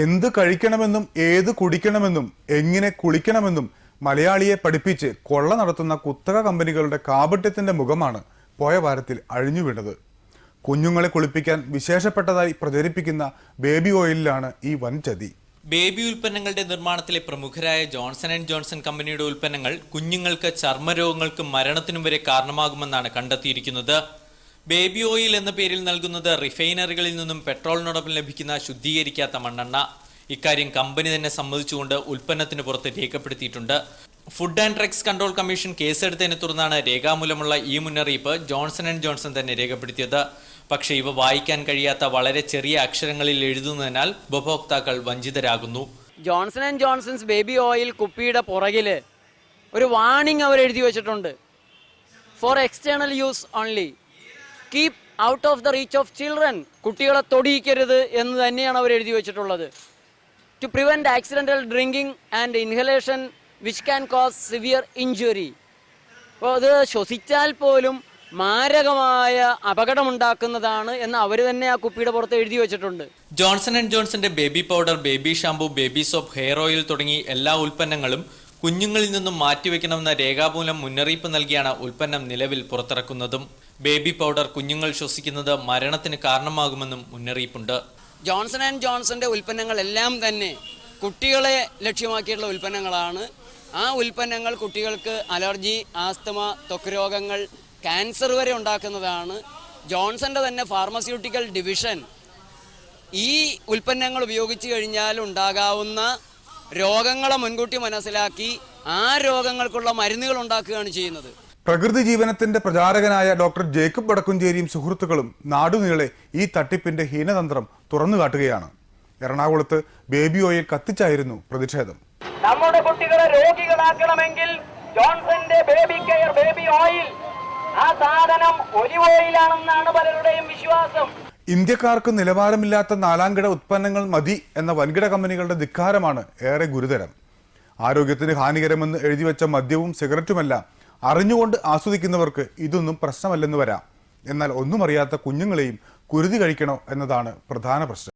എന്ത് കഴിക്കണമെന്നും ഏത് കുടിക്കണമെന്നും എങ്ങനെ കുളിക്കണമെന്നും മലയാളിയെ പഠിപ്പിച്ച് കൊള്ള നടത്തുന്ന കുത്തക കമ്പനികളുടെ കാപട്യത്തിന്റെ മുഖമാണ് പോയ വാരത്തിൽ അഴിഞ്ഞു കുഞ്ഞുങ്ങളെ കുളിപ്പിക്കാൻ വിശേഷപ്പെട്ടതായി പ്രചരിപ്പിക്കുന്ന ബേബി ഓയിലിലാണ് ഈ വൻ ചതി. ബേബി ഉൽപ്പന്നങ്ങളുടെ നിർമ്മാണത്തിലെ പ്രമുഖരായ ജോൺസൺ ആൻഡ് ജോൺസൺ കമ്പനിയുടെ ഉൽപ്പന്നങ്ങൾ കുഞ്ഞുങ്ങൾക്ക് ചർമ്മരോഗങ്ങൾക്കും മരണത്തിനും വരെ കാരണമാകുമെന്നാണ് കണ്ടെത്തിയിരിക്കുന്നത്. ബേബി ഓയിൽ എന്ന പേരിൽ നൽകുന്നത് റിഫൈനറികളിൽ നിന്നും പെട്രോളിനോടൊപ്പം ലഭിക്കുന്ന ശുദ്ധീകരിക്കാത്ത മണ്ണെണ്ണ. ഇക്കാര്യം കമ്പനി തന്നെ സമ്മതിച്ചുകൊണ്ട് ഉൽപ്പന്നത്തിന് പുറത്ത് രേഖപ്പെടുത്തിയിട്ടുണ്ട്. Food and drugs control commission കേസെടുത്തതിനെ തുടർന്നാണ് രേഖാമൂലമുള്ള ഈ മുന്നറിയിപ്പ് ജോൺസൺ ആൻഡ് ജോൺസൺ തന്നെ രേഖപ്പെടുത്തിയത്. പക്ഷേ ഇവ വായിക്കാൻ കഴിയാത്ത വളരെ ചെറിയ അക്ഷരങ്ങളിൽ എഴുതുന്നതിനാൽ ഉപഭോക്താക്കൾ വഞ്ചിതരാകുന്നു. Johnson and Johnson's baby oil കുപ്പിയുടെ പുറകിൽ ഒരു വാണിംഗ് അവർ എഴുതി വെച്ചിട്ടുണ്ട്. For external use only. Keep out of the reach of children. കുട്ടികളെ തൊടിയിക്കരുത് എന്ന് തന്നെയാണ് അവർ എഴുതി വെച്ചിട്ടുള്ളത്. To prevent accidental drinking and inhalation which can cause severe injury. അപ്പോൾ അത് ശ്വസിച്ചാൽ പോലും മാരകമായ അപകടമുണ്ടാക്കുന്നതാണ് എന്ന് അവർ തന്നെ ആ കുപ്പിയുടെ പുറത്ത് എഴുതി വെച്ചിട്ടുണ്ട്. Johnson and ജോൺസന്റെ baby powder baby shampoo baby soap hair oil തുടങ്ങി എല്ലാ ഉൽപ്പന്നങ്ങളും കുഞ്ഞുങ്ങളിൽ നിന്നും മാറ്റിവെക്കണമെന്ന രേഖാമൂലം മുന്നറിയിപ്പ് നൽകിയാണ് ഉൽപ്പന്നം നിലവിൽ പുറത്തിറക്കുന്നതും. ബേബി പൗഡർ കുഞ്ഞുങ്ങൾ ശ്വസിക്കുന്നത് മരണത്തിന് കാരണമാകുമെന്നും മുന്നറിയിപ്പുണ്ട്. ജോൺസൺ ആൻഡ് ജോൺസന്റെ ഉൽപ്പന്നങ്ങളെല്ലാം തന്നെ കുട്ടികളെ ലക്ഷ്യമാക്കിയിട്ടുള്ള ഉൽപ്പന്നങ്ങളാണ്. ആ ഉൽപ്പന്നങ്ങൾ കുട്ടികൾക്ക് അലർജി ആസ്തമ ത്വക്ക് രോഗങ്ങൾ ക്യാൻസർ വരെ ഉണ്ടാക്കുന്നതാണ്. ജോൺസന്റെ തന്നെ ഫാർമസ്യൂട്ടിക്കൽ ഡിവിഷൻ ഈ ഉൽപ്പന്നങ്ങൾ ഉപയോഗിച്ച് കഴിഞ്ഞാൽ ഉണ്ടാകാവുന്ന രോഗങ്ങളെ മുൻകൂട്ടി മനസ്സിലാക്കി ആ രോഗങ്ങൾക്കുള്ള മരുന്നുകൾ ഉണ്ടാക്കുകയാണ് ചെയ്യുന്നത്. പ്രകൃതി ജീവനത്തിന്റെ പ്രചാരകനായ ഡോക്ടർ ജേക്കബ് വടക്കുംചേരിയും സുഹൃത്തുക്കളും നാടുനീളെ ഈ തട്ടിപ്പിന്റെ ഹീനതന്ത്രം തുറന്നു കാട്ടുകയാണ്. എറണാകുളത്ത് ബേബി ഓയിൽ കത്തിച്ചായിരുന്നു പ്രതിഷേധം. നമ്മുടെ കുട്ടികളെ രോഗികളാക്കണമെങ്കിൽ ജോൺസന്റെ ബേബി കെയർ ബേബി ഓയിൽ. ആ സാധനം ഒലിവ് ഓയിലാണെന്നാണ് പലരുടെയും വിശ്വാസം. ഇന്ത്യക്കാർക്ക് നിലവാരമില്ലാത്ത നാലാംകിട ഉത്പന്നങ്ങൾ മതി എന്ന വൻകിട കമ്പനികളുടെ ധിക്കാരമാണ് ഏറെ ഗുരുതരം. ആരോഗ്യത്തിന് ഹാനികരമെന്ന് എഴുതിവെച്ച മദ്യവും സിഗരറ്റുമെല്ലാം അറിഞ്ഞുകൊണ്ട് ആസ്വദിക്കുന്നവർക്ക് ഇതൊന്നും പ്രശ്നമല്ലെന്ന് വരാം. എന്നാൽ ഒന്നും അറിയാത്ത കുഞ്ഞുങ്ങളെയും കുരുതി കഴിക്കണോ എന്നതാണ് പ്രധാന പ്രശ്നം.